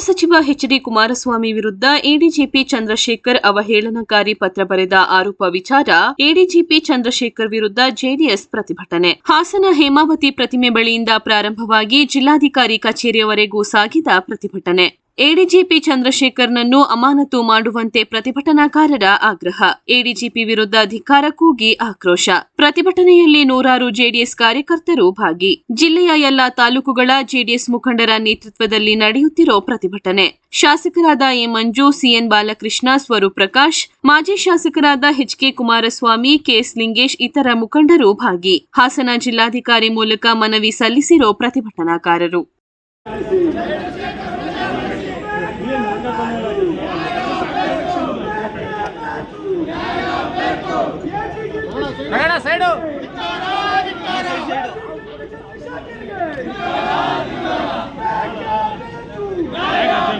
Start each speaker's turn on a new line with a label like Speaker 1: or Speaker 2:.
Speaker 1: ಸಚಿವ H D Kumaraswamy ವಿರುದ್ಧ ADGP Chandrashekhar ಅವಹೇಳನಕಾರಿ ಪತ್ರ ಬರೆದ ಆರೋಪ ವಿಚಾರ ಎಡಿಜಿಪಿ ಚಂದ್ರಶೇಖರ್ ವಿರುದ್ಧ ಜೆಡಿಎಸ್ ಪ್ರತಿಭಟನೆ. ಹಾಸನ ಹೇಮಾವತಿ ಪ್ರತಿಮೆ ಬಳಿಯಿಂದ ಪ್ರಾರಂಭವಾಗಿ ಜಿಲ್ಲಾಧಿಕಾರಿ ಕಚೇರಿಯವರೆಗೂ ಸಾಗಿದ ಪ್ರತಿಭಟನೆ. ಎಡಿಜಿಪಿ ಚಂದ್ರಶೇಖರ್ನನ್ನು ಅಮಾನತು ಮಾಡುವಂತೆ ಪ್ರತಿಭಟನಾಕಾರರ ಆಗ್ರಹ. ಎಡಿಜಿಪಿ ವಿರುದ್ಧ ಅಧಿಕಾರ ಕೂಗಿ ಆಕ್ರೋಶ. ಪ್ರತಿಭಟನೆಯಲ್ಲಿ ನೂರಾರು ಜೆಡಿಎಸ್ ಕಾರ್ಯಕರ್ತರು ಭಾಗಿ. ಜಿಲ್ಲೆಯ ಎಲ್ಲಾ ತಾಲೂಕುಗಳ ಜೆಡಿಎಸ್ ಮುಖಂಡರ ನೇತೃತ್ವದಲ್ಲಿ ನಡೆಯುತ್ತಿರೋ ಪ್ರತಿಭಟನೆ. ಶಾಸಕರಾದ ಎ ಮಂಜು, ಸಿಎನ್ ಬಾಲಕೃಷ್ಣ ಸ್ವರೂಪ್ ಪ್ರಕಾಶ್ ಮಾಜಿ ಶಾಸಕರಾದ H K Kumaraswamy KS Lingesh ಇತರ ಮುಖಂಡರು ಭಾಗಿ. ಹಾಸನ ಜಿಲ್ಲಾಧಿಕಾರಿ ಮೂಲಕ ಮನವಿ ಸಲ್ಲಿಸಿರೋ ಪ್ರತಿಭಟನಾಕಾರರು. ಬೇಡ ಸೈಡು.